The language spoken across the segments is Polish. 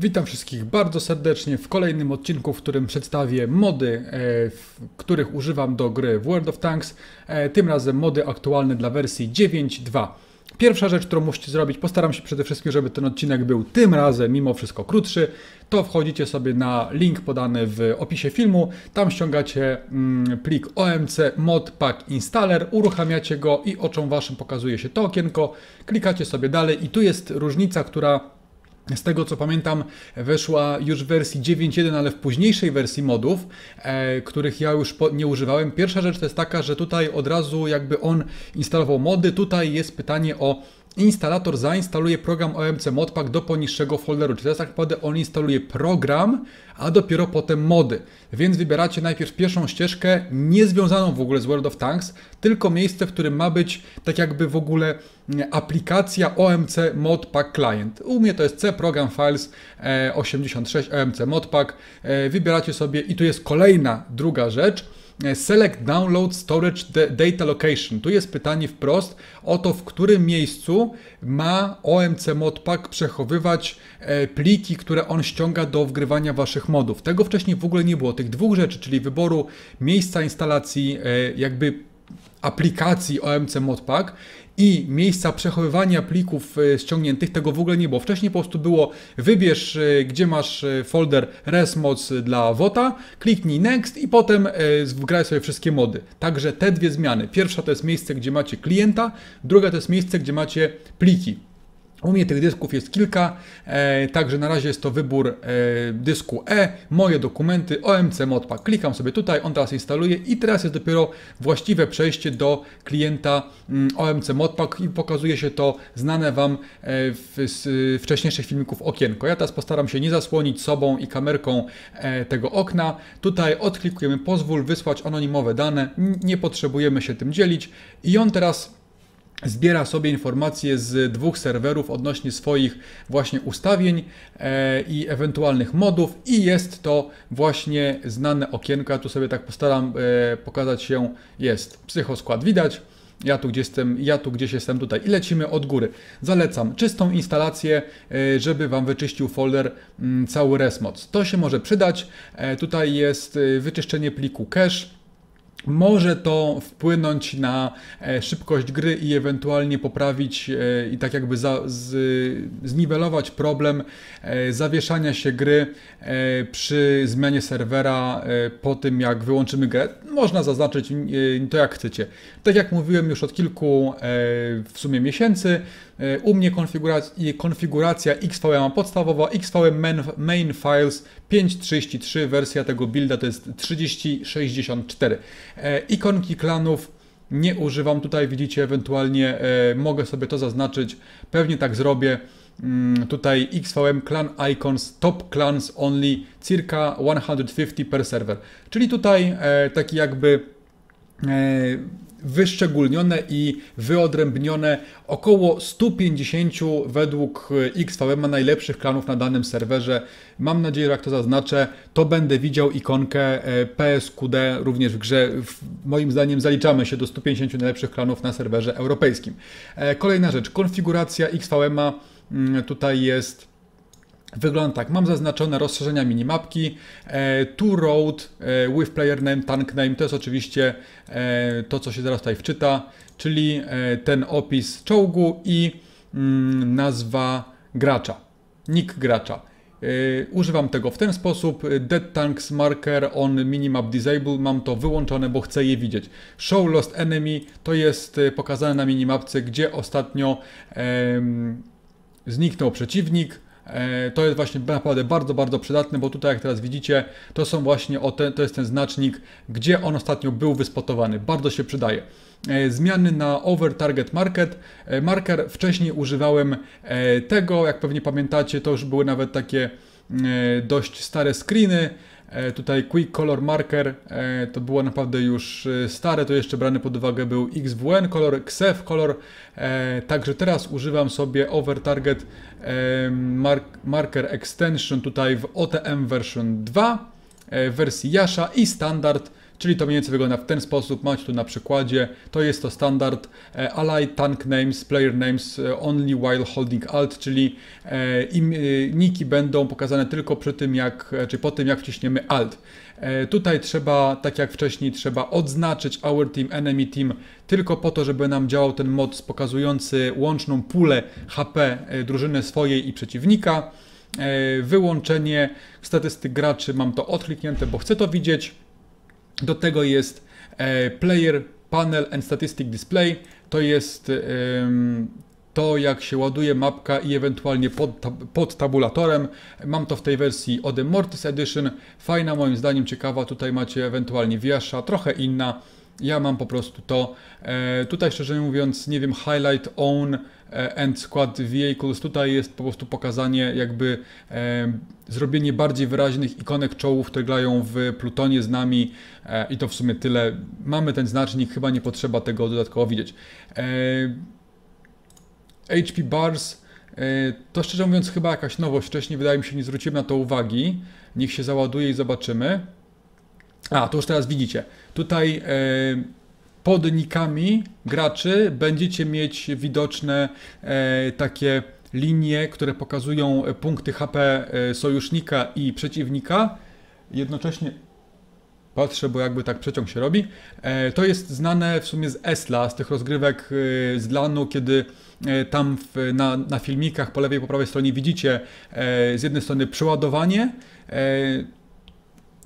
Witam wszystkich bardzo serdecznie w kolejnym odcinku, w którym przedstawię mody, e, których używam do gry w World of Tanks. E, tym razem mody aktualne dla wersji 9.2. Pierwsza rzecz, którą musicie zrobić, postaram się przede wszystkim, żeby ten odcinek był tym razem mimo wszystko krótszy, to wchodzicie sobie na link podany w opisie filmu, tam ściągacie mm, plik OMC Modpack Installer, uruchamiacie go i oczom waszym pokazuje się to okienko, klikacie sobie dalej i tu jest różnica, która z tego co pamiętam, weszła już w wersji 9.1, ale w późniejszej wersji modów, e, których ja już po, nie używałem. Pierwsza rzecz to jest taka, że tutaj od razu jakby on instalował mody. Tutaj jest pytanie o instalator zainstaluje program OMC Modpack do poniższego folderu. Czyli teraz tak naprawdę on instaluje program, a dopiero potem mody. Więc wybieracie najpierw pierwszą ścieżkę, niezwiązaną w ogóle z World of Tanks, tylko miejsce, w którym ma być tak jakby w ogóle mm, aplikacja OMC Modpack Client. U mnie to jest C Program Files 86 OMC Modpack. E, wybieracie sobie i tu jest kolejna druga rzecz E, select Download Storage Data Location. Tu jest pytanie wprost o to, w którym miejscu ma OMC Modpack przechowywać e, pliki, które on ściąga do wgrywania waszych modów. Tego wcześniej w ogóle nie było. Tych dwóch rzeczy, czyli wyboru miejsca instalacji, e, jakby aplikacji OMC Modpack i miejsca przechowywania plików e, ściągniętych, tego w ogóle nie było. Wcześniej po prostu było wybierz, e, gdzie masz e, folder resmods dla WOTA, kliknij next i potem wgraj sobie wszystkie mody. Także te dwie zmiany. Pierwsza to jest miejsce, gdzie macie klienta, druga to jest miejsce, gdzie macie pliki. U mnie tych dysków jest kilka, e, także na razie jest to wybór e, dysku E, moje dokumenty, OMC Modpack. Klikam sobie tutaj, on teraz instaluje i teraz jest dopiero właściwe przejście do klienta mm, OMC Modpack i pokazuje się to znane Wam e, w, z wcześniejszych filmików okienko. Ja teraz postaram się nie zasłonić sobą i kamerką e, tego okna. Tutaj odklikujemy pozwól wysłać anonimowe dane, nie potrzebujemy się tym dzielić i on teraz zbiera sobie informacje z dwóch serwerów odnośnie swoich właśnie ustawień e, i ewentualnych modów i jest to właśnie znane okienko. Tu sobie tak postaram e, pokazać się, jest psychoskład widać. Ja tu, gdzie jestem, ja tu gdzieś jestem tutaj i lecimy od góry. Zalecam czystą instalację, e, żeby Wam wyczyścił folder mm, cały resmods. To się może przydać. Tutaj jest wyczyszczenie pliku cache może to wpłynąć na e, szybkość gry i ewentualnie poprawić e, i tak jakby za, z, zniwelować problem e, zawieszania się gry przy zmianie serwera po tym jak wyłączymy grę. Można zaznaczyć to jak chcecie. Tak jak mówiłem już od kilku w sumie miesięcy, u mnie konfiguracja, konfiguracja XVM podstawowa, XVM main, main files 5.33, wersja tego builda to jest 3064. E, ikonki klanów nie używam tutaj, widzicie, ewentualnie e, mogę sobie to zaznaczyć, pewnie tak zrobię. Mm, tutaj XVM Clan Icons Top Clans Only circa 150 per server. Czyli tutaj e, taki jakby wyszczególnione i wyodrębnione około 150 według XVM najlepszych klanów na danym serwerze. Mam nadzieję, że jak to zaznaczę, to będę widział ikonkę e, PSQD również w grze. Moim zdaniem zaliczamy się do 150 najlepszych klanów na serwerze europejskim. E, kolejna rzecz, konfiguracja XVM-a mm, tutaj jest Wygląda tak, mam zaznaczone rozszerzenia minimapki, e, to road e, with player name, tank name, to jest oczywiście e, to, co się zaraz tutaj wczyta, czyli e, ten opis czołgu i mm, nazwa gracza, nick gracza. E, używam tego w ten sposób, dead tanks marker on minimap disable, mam to wyłączone, bo chcę je widzieć. Show lost enemy to jest e, pokazane na minimapce, gdzie ostatnio zniknął przeciwnik, E, to jest właśnie naprawdę bardzo, bardzo przydatne, bo tutaj jak teraz widzicie, to są właśnie o te, to jest ten znacznik, gdzie on ostatnio był wyspotowany. Bardzo się przydaje. E, zmiany na Over Target Market. E, marker wcześniej używałem tego, jak pewnie pamiętacie, to już były nawet takie dość stare screeny. E, tutaj Quick Color Marker e, to było naprawdę już e, stare, to jeszcze brany pod uwagę był XWN Color, XF Color, także teraz używam sobie Over Target Marker Extension tutaj w OTM version 2 w wersji Yasha i standard Czyli to mniej więcej wygląda w ten sposób, macie tu na przykładzie, to jest to standard e, Ally Tank Names, Player Names e, only while holding Alt, czyli e, im, niki będą pokazane tylko przy tym jak, czy po tym jak wciśniemy Alt. Tutaj trzeba, tak jak wcześniej, trzeba odznaczyć Our Team, Enemy Team tylko po to, żeby nam działał ten mod pokazujący łączną pulę HP drużyny swojej i przeciwnika. Wyłączenie statystyk graczy, mam to odkliknięte, bo chcę to widzieć. Do tego jest e, Player Panel and Statistic Display. To jest to, jak się ładuje mapka i ewentualnie pod, pod tabulatorem. Mam to w tej wersji Ode Mortis Edition. Fajna, moim zdaniem ciekawa. Tutaj macie ewentualnie wiersza, trochę inna. Ja mam po prostu to. E, tutaj szczerze mówiąc, nie wiem, highlight own e, and squad vehicles. Tutaj jest po prostu pokazanie, jakby e, zrobienie bardziej wyraźnych ikonek czołów, które grają w Plutonie z nami i to w sumie tyle. Mamy ten znacznik, chyba nie potrzeba tego dodatkowo widzieć. HP bars. To szczerze mówiąc chyba jakaś nowość. Wcześniej wydaje mi się nie zwróciłem na to uwagi. Niech się załaduje i zobaczymy. A, to już teraz widzicie. Tutaj e, pod nikami graczy będziecie mieć widoczne e, takie linie, które pokazują punkty HP e, sojusznika i przeciwnika. Jednocześnie patrzę, bo jakby tak przeciąg się robi. To jest znane w sumie z Esla, z tych rozgrywek z LANu, kiedy tam w, na, na filmikach po lewej po prawej stronie widzicie z jednej strony przeładowanie,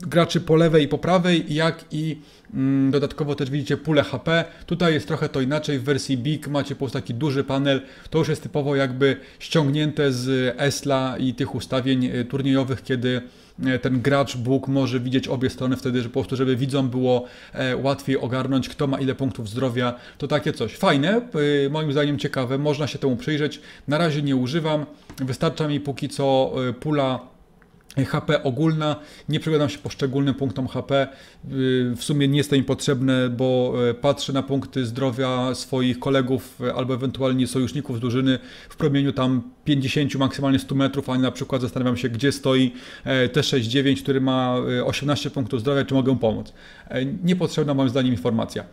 graczy po lewej i po prawej, jak i mm, dodatkowo też widzicie pulę HP. Tutaj jest trochę to inaczej, w wersji Big macie po prostu taki duży panel, to już jest typowo jakby ściągnięte z Esla i tych ustawień e, turniejowych, kiedy e, ten gracz Bóg może widzieć obie strony wtedy, że po prostu, żeby widzom było e, łatwiej ogarnąć, kto ma ile punktów zdrowia, to takie coś. Fajne, moim zdaniem ciekawe, można się temu przyjrzeć. Na razie nie używam, wystarcza mi póki co pula HP ogólna, nie przyglądam się poszczególnym punktom HP. W sumie nie jest to mi potrzebne, bo e, patrzę na punkty zdrowia swoich kolegów e, albo ewentualnie sojuszników z drużyny w promieniu tam 50, maksymalnie 100 metrów, a na przykład zastanawiam się, gdzie stoi e, T69, który ma 18 punktów zdrowia, czy mogę pomóc. Niepotrzebna moim zdaniem informacja.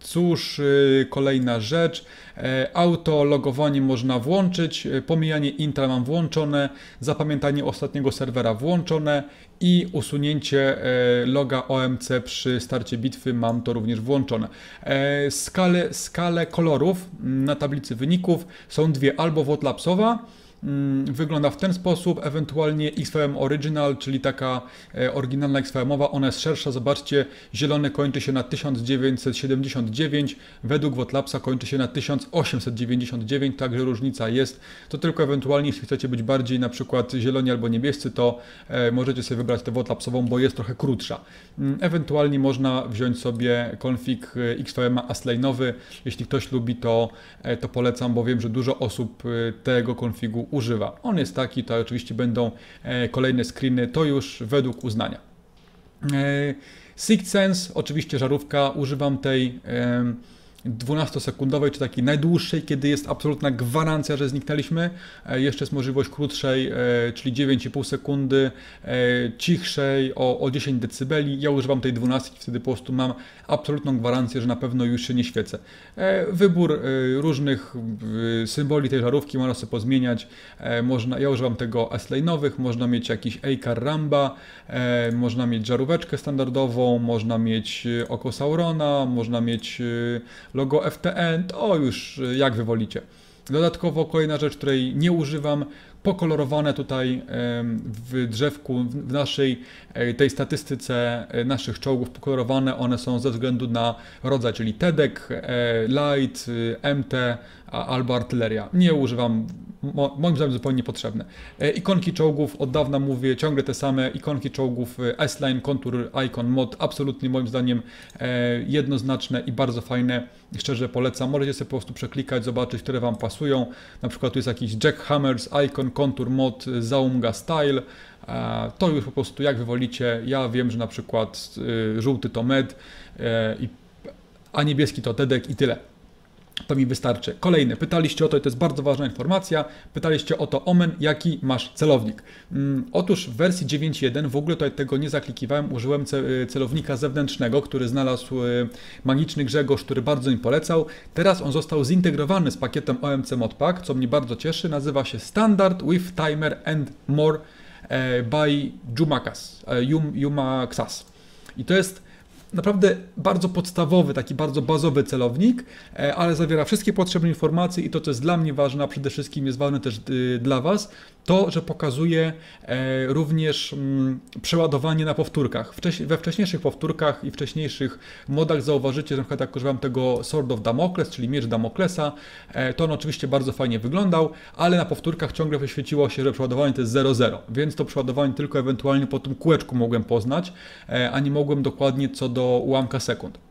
Cóż, y, kolejna rzecz. E, auto logowanie można włączyć, e, pomijanie intra mam włączone, zapamiętanie ostatniego serwera włączone i usunięcie e, loga OMC przy starcie bitwy mam to również włączone. Skale, skale kolorów na tablicy wyników są dwie, albo wotlapsowa, wygląda w ten sposób, ewentualnie XVM Original, czyli taka e, oryginalna XVM-owa, ona jest szersza, zobaczcie, zielone kończy się na 1979, według Wotlapsa kończy się na 1899, także różnica jest, to tylko ewentualnie jeśli chcecie być bardziej na przykład zieloni albo niebiescy, to e, możecie sobie wybrać tę Wotlapsową, bo jest trochę krótsza. Mm, ewentualnie można wziąć sobie config e, XVM Aslane'owy, jeśli ktoś lubi to, to polecam, bo wiem, że dużo osób tego konfigu używa. On jest taki, to oczywiście będą e, kolejne screeny, to już według uznania. E, Sixth Sense, oczywiście żarówka, używam tej 12-sekundowej, czy takiej najdłuższej, kiedy jest absolutna gwarancja, że zniknęliśmy. E, jeszcze jest możliwość krótszej, e, czyli 9,5 sekundy, e, cichszej o, o 10 dB. Ja używam tej 12, wtedy po prostu mam absolutną gwarancję, że na pewno już się nie świecę. Wybór różnych symboli tej żarówki można sobie pozmieniać. Można, ja używam tego S-lane'owych, można mieć jakiś Eikar Ramba, można mieć żaróweczkę standardową, można mieć oko Saurona, można mieć logo FTN, to już y, jak wywolicie. Dodatkowo kolejna rzecz, której nie używam, pokolorowane tutaj w drzewku, w naszej e, tej statystyce e, naszych czołgów pokolorowane, one są ze względu na rodzaj, czyli TEDek, Light, MT albo artyleria. Nie używam moim zdaniem zupełnie niepotrzebne. E, ikonki czołgów, od dawna mówię, ciągle te same ikonki czołgów, e, S-Line, Contour, Icon, Mod, absolutnie moim zdaniem e, jednoznaczne i bardzo fajne. Szczerze polecam, możecie sobie po prostu przeklikać, zobaczyć, które Wam pasują. Na przykład tu jest jakiś Jack Hammers, Icon, Contour, Mod, Zaumga Style. To już po prostu jak wywolicie. Ja wiem, że na przykład żółty to Med, a niebieski to Tedek i tyle. To mi wystarczy. Kolejny, pytaliście o to, i to jest bardzo ważna informacja, pytaliście o to Omen, jaki masz celownik. Mm, otóż w wersji 9.1 w ogóle tutaj tego nie zaklikiwałem, użyłem ce celownika zewnętrznego, który znalazł y, magiczny Grzegorz, który bardzo mi polecał. Teraz on został zintegrowany z pakietem OMC Modpack, co mnie bardzo cieszy. Nazywa się Standard with Timer and More e, by Jumakas, e, Jum, Jumaxas. I to jest naprawdę bardzo podstawowy, taki bardzo bazowy celownik, e, ale zawiera wszystkie potrzebne informacje i to, co jest dla mnie ważne, a przede wszystkim jest ważne też y, dla Was, to, że pokazuje e, również mm, przeładowanie na powtórkach. We wcześniejszych powtórkach i wcześniejszych modach zauważycie, że na przykład jak używam tego Sword of Damocles, czyli miecz Damoklesa, e, to on oczywiście bardzo fajnie wyglądał, ale na powtórkach ciągle wyświeciło się, że przeładowanie to jest 0,0, więc to przeładowanie tylko ewentualnie po tym kółeczku mogłem poznać, a nie mogłem dokładnie co do ułamka sekund.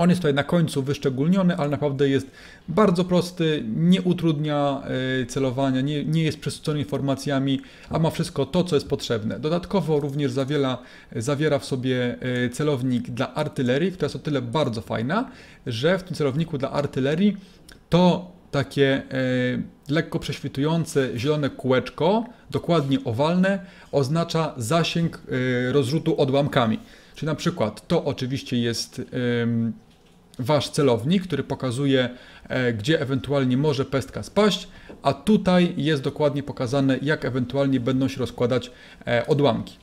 On jest tutaj na końcu wyszczególniony, ale naprawdę jest bardzo prosty, nie utrudnia e, celowania, nie, nie jest przesycony informacjami, a ma wszystko to, co jest potrzebne. Dodatkowo również zawiera, zawiera w sobie e, celownik dla artylerii, która jest o tyle bardzo fajna, że w tym celowniku dla artylerii to takie e, lekko prześwitujące zielone kółeczko, dokładnie owalne, oznacza zasięg rozrzutu odłamkami. Czyli na przykład to oczywiście jest wasz celownik, który pokazuje, e, gdzie ewentualnie może pestka spaść, a tutaj jest dokładnie pokazane, jak ewentualnie będą się rozkładać e, odłamki.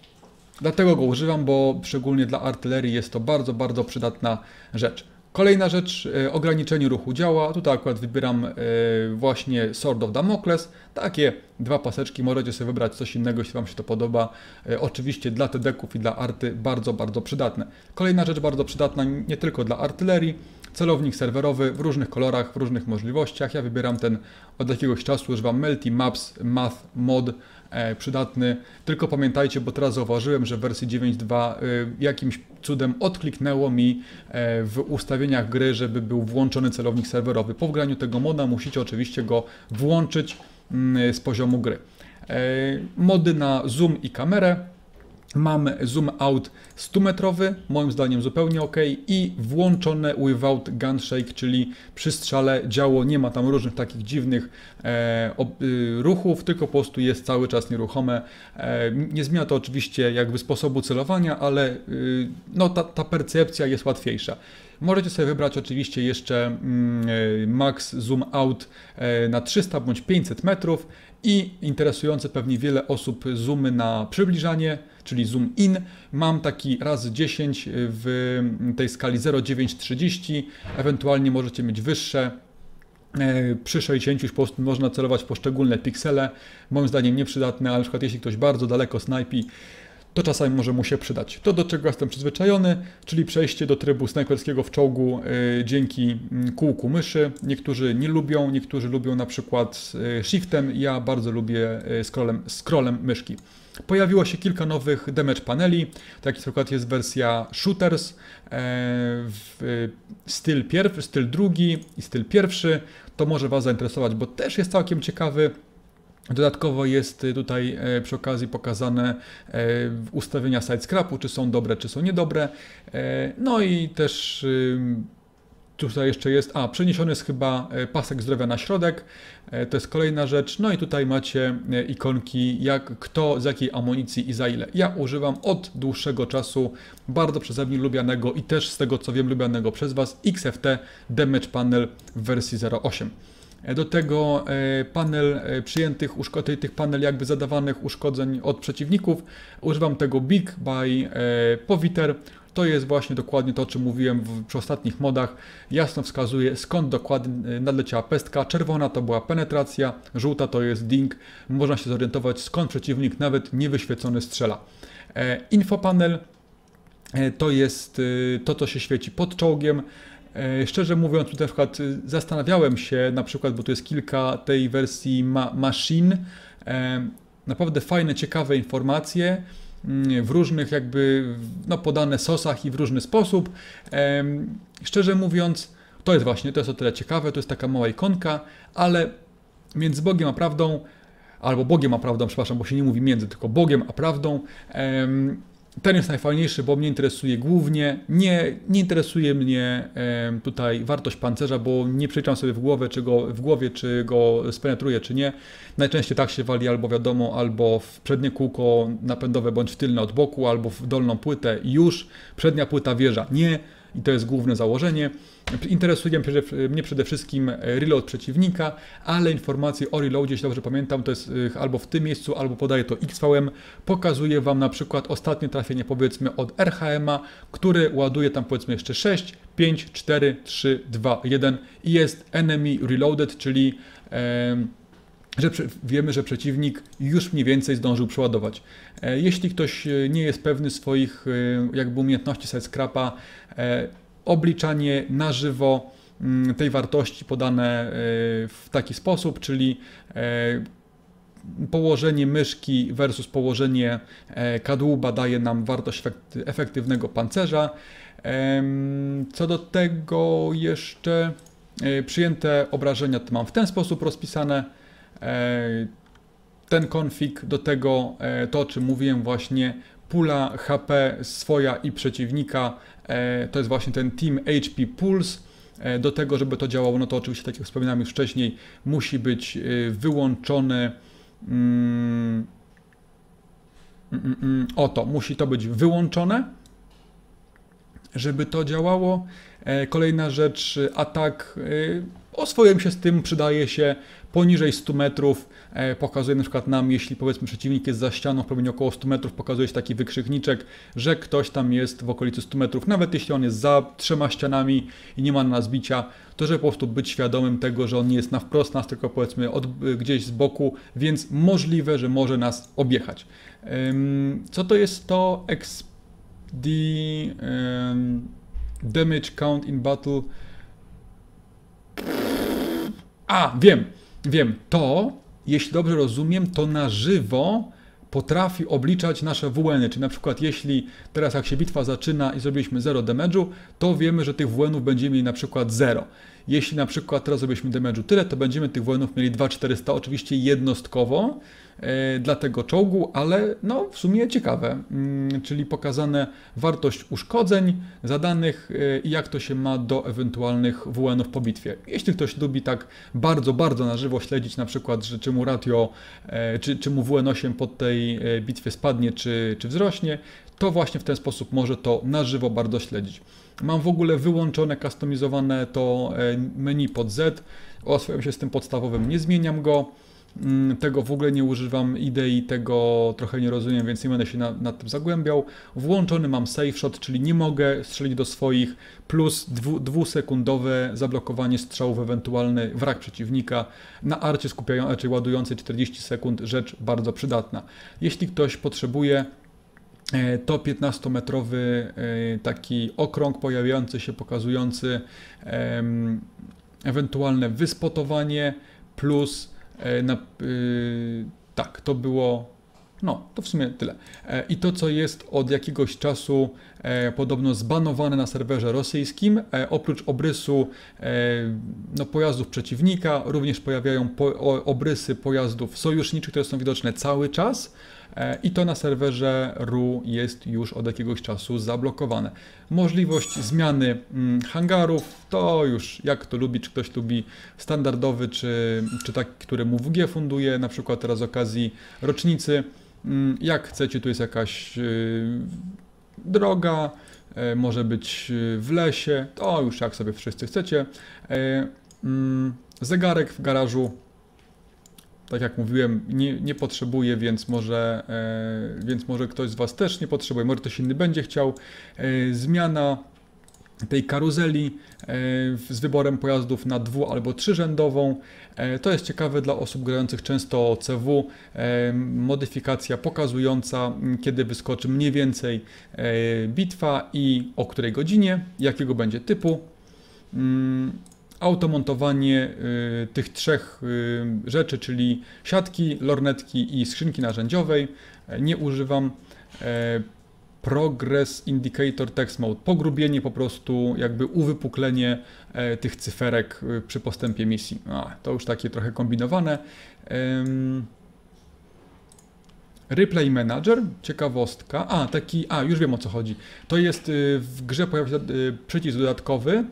Dlatego go używam, bo szczególnie dla artylerii jest to bardzo, bardzo przydatna rzecz. Kolejna rzecz, e, ograniczenie ruchu działa. Tutaj akurat wybieram e, właśnie Sword of Damocles. Takie dwa paseczki, możecie sobie wybrać coś innego, jeśli Wam się to podoba. E, oczywiście dla TD-ków i dla arty bardzo, bardzo przydatne. Kolejna rzecz bardzo przydatna nie tylko dla artylerii, celownik serwerowy w różnych kolorach, w różnych możliwościach. Ja wybieram ten od jakiegoś czasu, używam Melty Maps Math Mod przydatny. Tylko pamiętajcie, bo teraz zauważyłem, że w wersji 9.2 e, jakimś cudem odkliknęło mi e, w ustawieniach gry, żeby był włączony celownik serwerowy. Po wgraniu tego moda musicie oczywiście go włączyć mm, z poziomu gry. Mody na zoom i kamerę Mam zoom out 100 metrowy, moim zdaniem zupełnie ok i włączone without gunshake, czyli przy strzale działo nie ma tam różnych takich dziwnych e, ob, y, ruchów, tylko po prostu jest cały czas nieruchome. E, nie zmienia to oczywiście jakby sposobu celowania, ale y, no, ta, ta percepcja jest łatwiejsza. Możecie sobie wybrać oczywiście jeszcze mm, e, max zoom out e, na 300 bądź 500 metrów i interesujące pewnie wiele osób zoomy na przybliżanie, czyli zoom in. Mam taki razy 10 w tej skali 0,930, ewentualnie możecie mieć wyższe. E, przy 60 po prostu można celować poszczególne piksele. Moim zdaniem nieprzydatne, ale na przykład jeśli ktoś bardzo daleko snajpi, to czasami może mu się przydać. To, do czego jestem przyzwyczajony, czyli przejście do trybu snajperskiego w czołgu y, dzięki mm, kółku myszy. Niektórzy nie lubią, niektórzy lubią na przykład y, shiftem, ja bardzo lubię y, scrollem, scrollem myszki. Pojawiło się kilka nowych damage paneli, tak na przykład jest wersja shooters, w styl, pierwszy, styl drugi i styl pierwszy. To może Was zainteresować, bo też jest całkiem ciekawy. Dodatkowo jest tutaj e, przy okazji pokazane e, ustawienia scrapu, czy są dobre, czy są niedobre. E, no i też tutaj jeszcze jest, a przeniesiony jest chyba pasek zdrowia na środek, to jest kolejna rzecz. No i tutaj macie ikonki, jak kto, z jakiej amunicji i za ile. Ja używam od dłuższego czasu bardzo przeze mnie lubianego i też z tego co wiem lubianego przez Was XFT Damage Panel w wersji 08. E, do tego e, panel e, przyjętych tych panel jakby zadawanych uszkodzeń od przeciwników. Używam tego Big by Powiter. To jest właśnie dokładnie to, o czym mówiłem w, przy ostatnich modach. Jasno wskazuje skąd dokładnie nadleciała pestka. Czerwona to była penetracja, żółta to jest ding. Można się zorientować skąd przeciwnik nawet niewyświecony strzela. Infopanel to jest to, co się świeci pod czołgiem. E, szczerze mówiąc, tutaj na przykład y, zastanawiałem się, na przykład, bo tu jest kilka tej wersji ma Machine, e, naprawdę fajne, ciekawe informacje mm, w różnych jakby no, podane sosach i w różny sposób. E, szczerze mówiąc, to jest właśnie, to jest o tyle ciekawe, to jest taka mała ikonka, ale między Bogiem a prawdą, albo Bogiem a prawdą, przepraszam, bo się nie mówi między, tylko Bogiem a prawdą, ten jest najfajniejszy, bo mnie interesuje głównie, nie, nie interesuje mnie tutaj wartość pancerza, bo nie przeliczam sobie w, głowę, czy go, w głowie, czy go spenetruje, czy nie. Najczęściej tak się wali albo wiadomo, albo w przednie kółko napędowe, bądź w tylne od boku, albo w dolną płytę już przednia płyta wieża. Nie, i to jest główne założenie. Interesuje mnie przede wszystkim reload przeciwnika, ale informacje o reloadzie, jeśli dobrze pamiętam, to jest y, albo w tym miejscu, albo podaje to XVM. Pokazuje Wam na przykład ostatnie trafienie powiedzmy od RHM-a, który ładuje tam powiedzmy jeszcze 6, 5, 4, 3, 2, 1 i jest enemy reloaded, czyli że wiemy, że przeciwnik już mniej więcej zdążył przeładować. E, jeśli ktoś e, nie jest pewny swoich e, jakby umiejętności sidescrapa, obliczanie na żywo mm, tej wartości podane w taki sposób, czyli położenie myszki versus położenie kadłuba daje nam wartość efektywnego pancerza. Co do tego jeszcze przyjęte obrażenia to mam w ten sposób rozpisane. E, ten konfig, do tego e, to, o czym mówiłem właśnie, pula HP swoja i przeciwnika, e, to jest właśnie ten Team HP Pulse. Do tego, żeby to działało, no to oczywiście, tak jak wspominałem już wcześniej, musi być wyłączony. Mm, mm, mm, oto, musi to być wyłączone, żeby to działało. Kolejna rzecz, atak. Oswoiłem się z tym, przydaje się poniżej 100 metrów e, pokazuje na przykład nam, jeśli powiedzmy przeciwnik jest za ścianą w promieniu około 100 metrów, pokazuje się taki wykrzykniczek, że ktoś tam jest w okolicy 100 metrów, nawet jeśli on jest za trzema ścianami i nie ma na nas bicia, to żeby po prostu być świadomym tego, że on nie jest na wprost nas, tylko powiedzmy od, gdzieś z boku, więc możliwe, że może nas objechać. Co to jest to XD Damage Count in Battle? A, wiem. Wiem, to, jeśli dobrze rozumiem, to na żywo potrafi obliczać nasze WN-y, czyli na przykład jeśli teraz jak się bitwa zaczyna i zrobiliśmy 0 damage'u, to wiemy, że tych WN-ów będziemy mieli na przykład 0. Jeśli na przykład teraz zrobiliśmy damage'u tyle, to będziemy tych WN-ów mieli 2400, oczywiście jednostkowo, dla tego czołgu, ale no w sumie ciekawe, mm, czyli pokazane wartość uszkodzeń zadanych e, i jak to się ma do ewentualnych WN-ów po bitwie. Jeśli ktoś lubi tak bardzo, bardzo na żywo śledzić na przykład, że czy mu ratio, e, czy, czy mu WN8 po tej bitwie spadnie, czy, czy wzrośnie, to właśnie w ten sposób może to na żywo bardzo śledzić. Mam w ogóle wyłączone, kustomizowane to menu pod Z, oswoiłem się z tym podstawowym, nie zmieniam go. Mm, tego w ogóle nie używam, idei tego trochę nie rozumiem, więc nie będę się nad, nad tym zagłębiał. Włączony mam safe shot, czyli nie mogę strzelić do swoich, plus dwu, dwusekundowe zablokowanie strzałów, ewentualny wrak przeciwnika. Na arcie skupiającej, raczej ładującej 40 sekund, rzecz bardzo przydatna. Jeśli ktoś potrzebuje e, to 15-metrowy e, taki okrąg pojawiający się, pokazujący ewentualne wyspotowanie plus na, yy, tak, to było. No, to w sumie tyle. E, I to, co jest od jakiegoś czasu e, podobno zbanowane na serwerze rosyjskim, e, oprócz obrysu e, no, pojazdów przeciwnika, również pojawiają po, o, obrysy pojazdów sojuszniczych, które są widoczne cały czas. E, i to na serwerze RU jest już od jakiegoś czasu zablokowane. Możliwość zmiany mm, hangarów to już jak to lubi, czy ktoś lubi standardowy, czy, czy taki, który mu WG funduje, na przykład teraz z okazji rocznicy. Mm, jak chcecie, tu jest jakaś y, droga, e, może być y, w lesie, to już jak sobie wszyscy chcecie. E, mm, zegarek w garażu tak jak mówiłem, nie, nie potrzebuję, więc może, e, więc może ktoś z Was też nie potrzebuje, może ktoś inny będzie chciał. E, zmiana tej karuzeli e, z wyborem pojazdów na dwu- albo trzyrzędową. E, to jest ciekawe dla osób grających często CW. E, modyfikacja pokazująca, kiedy wyskoczy mniej więcej bitwa i o której godzinie, jakiego będzie typu. Mm, automontowanie tych trzech rzeczy, czyli siatki, lornetki i skrzynki narzędziowej. Nie używam Progress Indicator Text Mode, pogrubienie po prostu, jakby uwypuklenie e, tych cyferek y, przy postępie misji. A, to już takie trochę kombinowane. Replay Manager, ciekawostka. A, taki, a, już wiem o co chodzi. To jest y, w grze pojawia się y, przycisk dodatkowy,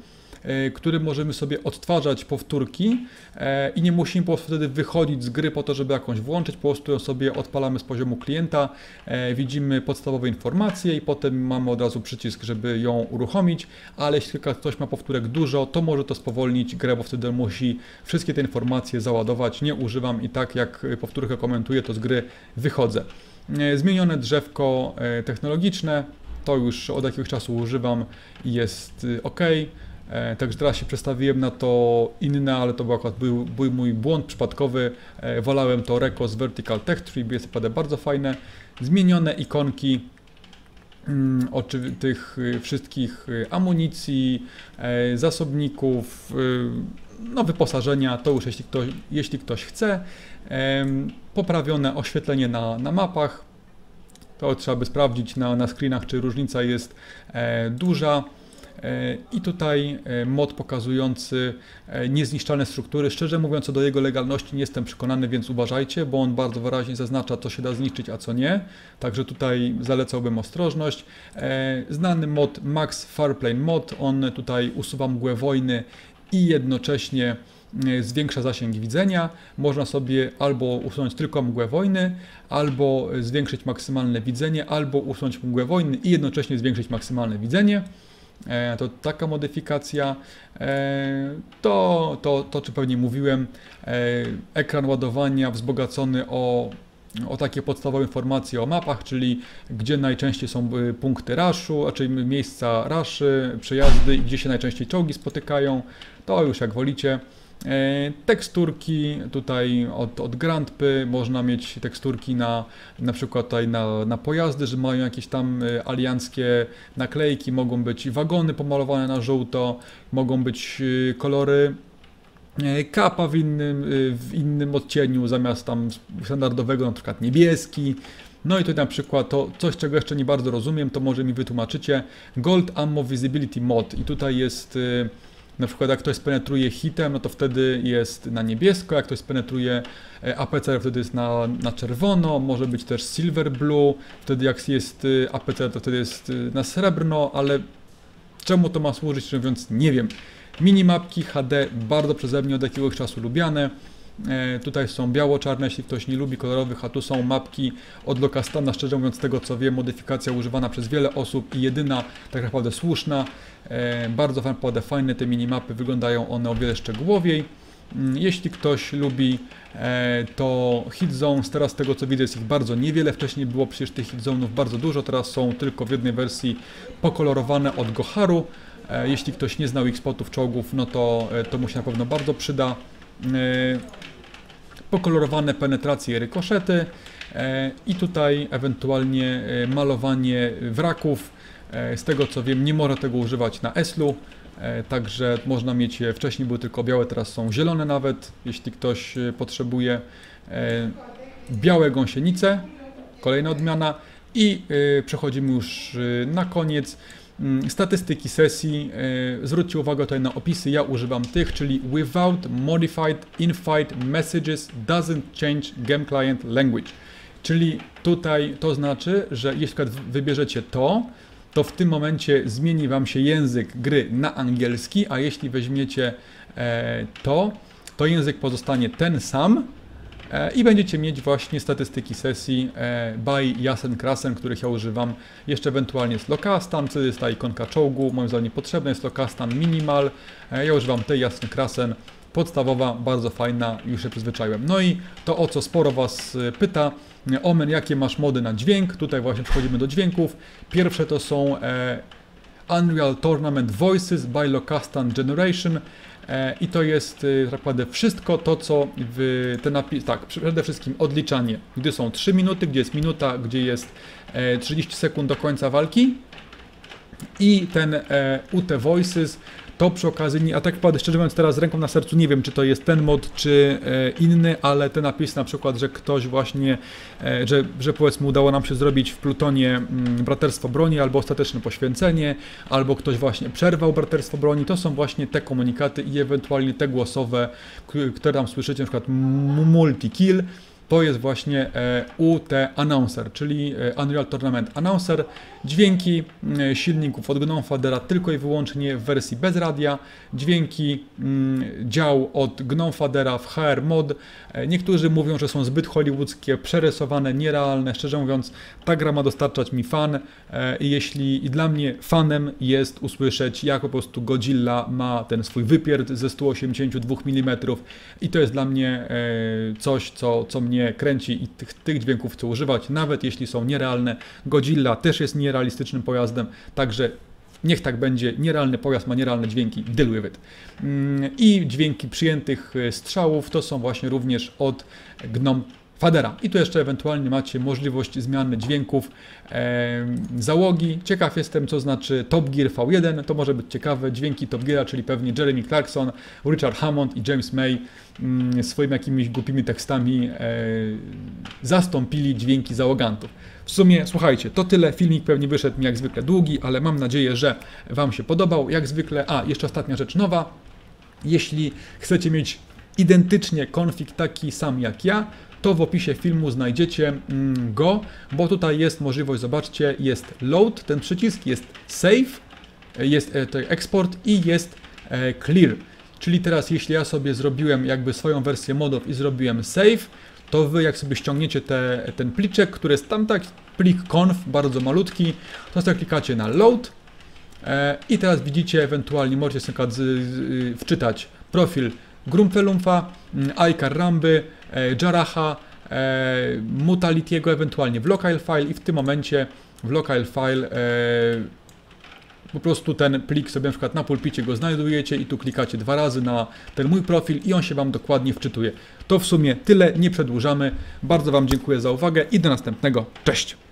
który możemy sobie odtwarzać powtórki e, i nie musimy po prostu wtedy wychodzić z gry po to, żeby jakąś włączyć, po prostu ją sobie odpalamy z poziomu klienta, e, widzimy podstawowe informacje i potem mamy od razu przycisk, żeby ją uruchomić, ale jeśli ktoś ma powtórek dużo, to może to spowolnić grę, bo wtedy musi wszystkie te informacje załadować. Nie używam i tak jak powtórkę komentuję, to z gry wychodzę. E, Zmienione drzewko e, technologiczne, to już od jakiegoś czasu używam i jest y, ok. E, Także teraz się przestawiłem na to inne, ale to był akurat był, był mój błąd przypadkowy. E, Wolałem to Reco z Vertical Tech Tree, jest naprawdę bardzo fajne. Zmienione ikonki mm, tych y, wszystkich y, amunicji, e, zasobników, y, no wyposażenia, to już jeśli ktoś, jeśli ktoś chce. Poprawione oświetlenie na, na mapach, to trzeba by sprawdzić na, na screenach, czy różnica jest duża. E, I tutaj e, mod pokazujący e, niezniszczalne struktury. Szczerze mówiąc, co do jego legalności nie jestem przekonany, więc uważajcie, bo on bardzo wyraźnie zaznacza, co się da zniszczyć, a co nie. Także tutaj zalecałbym ostrożność. Znany mod Max Farplane Mod, on tutaj usuwa mgłę wojny i jednocześnie zwiększa zasięg widzenia. Można sobie albo usunąć tylko mgłę wojny, albo zwiększyć maksymalne widzenie, albo usunąć mgłę wojny i jednocześnie zwiększyć maksymalne widzenie. E, To taka modyfikacja. E, To, to, to czy pewnie mówiłem, e, ekran ładowania wzbogacony o, o takie podstawowe informacje o mapach, czyli gdzie najczęściej są punkty raszu, a czyli miejsca raszy, przejazdy i gdzie się najczęściej czołgi spotykają. To już jak wolicie. E, Teksturki tutaj od, od Grandpy można mieć teksturki na na przykład tutaj na, na pojazdy, że mają jakieś tam e, alianckie naklejki, mogą być wagony pomalowane na żółto, mogą być e, kolory kapa w innym, w innym odcieniu zamiast tam standardowego na przykład niebieski. No i tutaj na przykład to coś, czego jeszcze nie bardzo rozumiem, to może mi wytłumaczycie. Gold Ammo Visibility Mod i tutaj jest na przykład jak ktoś spenetruje hitem, no to wtedy jest na niebiesko, jak ktoś spenetruje e, APC, wtedy jest na, na czerwono, może być też silver blue, wtedy jak jest y, APC, to wtedy jest y, na srebrno, ale czemu to ma służyć, szczerze mówiąc, nie wiem. Minimapki HD bardzo przeze mnie od jakiegoś czasu lubiane. E, tutaj są biało-czarne, jeśli ktoś nie lubi kolorowych, a tu są mapki od Locastana, szczerze mówiąc, z tego co wiem, modyfikacja używana przez wiele osób i jedyna tak naprawdę słuszna. E, bardzo naprawdę fajne te minimapy, wyglądają one o wiele szczegółowiej. Mm, Jeśli ktoś lubi, e, to hit zones, teraz z tego co widzę jest ich bardzo niewiele, wcześniej było przecież tych hit bardzo dużo, teraz są tylko w jednej wersji pokolorowane od Goharu. Jeśli ktoś nie znał ich spotów czołgów, no to to mu się na pewno bardzo przyda. E, Pokolorowane penetracje rykoszety e, i tutaj ewentualnie e, malowanie wraków. Z tego co wiem, nie można tego używać na Eslu, także można mieć je, wcześniej były tylko białe, teraz są zielone nawet, jeśli ktoś potrzebuje. Białe gąsienice, kolejna odmiana i przechodzimy już na koniec. Mm, Statystyki sesji. e, Zwróćcie uwagę tutaj na opisy. Ja używam tych, czyli without modified in-fight messages doesn't change game client language. Czyli tutaj to znaczy, że jeśli wybierzecie to, to w tym momencie zmieni Wam się język gry na angielski, a jeśli weźmiecie e, to, to język pozostanie ten sam i będziecie mieć właśnie statystyki sesji e, by Jasen Krasen, których ja używam. Jeszcze ewentualnie jest Lokastan, to jest ta ikonka czołgu, moim zdaniem niepotrzebna, jest Lokastan Minimal, e, ja używam tej Jasen Krasen, podstawowa, bardzo fajna, już się przyzwyczaiłem. No i to o co sporo Was e, pyta, e, Omen, jakie masz mody na dźwięk? Tutaj właśnie przechodzimy do dźwięków. Pierwsze to są e, Unreal Tournament Voices by Locastan Generation. E, I to jest e, tak naprawdę wszystko to, co w ten napis. Tak, przede wszystkim odliczanie, gdy są 3 minuty, gdzie jest minuta, gdzie jest e, 30 sekund do końca walki. I ten e, UT Voices to przy okazji, a tak naprawdę szczerze mówiąc teraz ręką na sercu nie wiem, czy to jest ten mod, czy e, inny, ale te napisy na przykład, że ktoś właśnie, e, że, że powiedzmy udało nam się zrobić w Plutonie mm, braterstwo broni, albo ostateczne poświęcenie, albo ktoś właśnie przerwał braterstwo broni, to są właśnie te komunikaty i ewentualnie te głosowe, które tam słyszycie, na przykład multi-kill, to jest właśnie e, UT Announcer, czyli e, Unreal Tournament Announcer. Dźwięki e, silników od GNOME Fadera tylko i wyłącznie w wersji bez radia. Dźwięki mm, dział od GNOME Fadera w HR Mod. Niektórzy mówią, że są zbyt hollywoodzkie, przerysowane, nierealne. Szczerze mówiąc, ta gra ma dostarczać mi fan i jeśli i dla mnie fanem jest usłyszeć, jak po prostu Godzilla ma ten swój wypierd ze 182 mm i to jest dla mnie coś, co, co mnie mnie kręci i tych, tych dźwięków chcę używać, nawet jeśli są nierealne. Godzilla też jest nierealistycznym pojazdem, także niech tak będzie, nierealny pojazd ma nierealne dźwięki, deal with it. Mm, I dźwięki przyjętych e, strzałów to są właśnie również od GNOME Fadera. I tu jeszcze ewentualnie macie możliwość zmiany dźwięków e, załogi. Ciekaw jestem, co znaczy Top Gear V1. To może być ciekawe. Dźwięki Top Geara, czyli pewnie Jeremy Clarkson, Richard Hammond i James May mm, swoimi jakimiś głupimi tekstami e, zastąpili dźwięki załogantów. W sumie, słuchajcie, to tyle. Filmik pewnie wyszedł mi jak zwykle długi, ale mam nadzieję, że Wam się podobał. Jak zwykle, a jeszcze ostatnia rzecz nowa. Jeśli chcecie mieć identycznie konfig taki sam jak ja, to w opisie filmu znajdziecie mm, go, bo tutaj jest możliwość, zobaczcie, jest load, ten przycisk, jest save, jest e, export i jest e, clear. Czyli teraz jeśli ja sobie zrobiłem jakby swoją wersję modów i zrobiłem save, to wy jak sobie ściągniecie te, ten pliczek, który jest tam tak, plik conf, bardzo malutki, to sobie klikacie na load e, i teraz widzicie, ewentualnie możecie sobie wczytać profil Grumpelumfa, mm, Icar Ramby, e, Jaraha, e, Mutalitiego, ewentualnie w local file i w tym momencie w local file e, po prostu ten plik sobie na przykład na pulpicie go znajdujecie i tu klikacie dwa razy na ten mój profil i on się Wam dokładnie wczytuje. To w sumie tyle, nie przedłużamy. Bardzo Wam dziękuję za uwagę i do następnego. Cześć!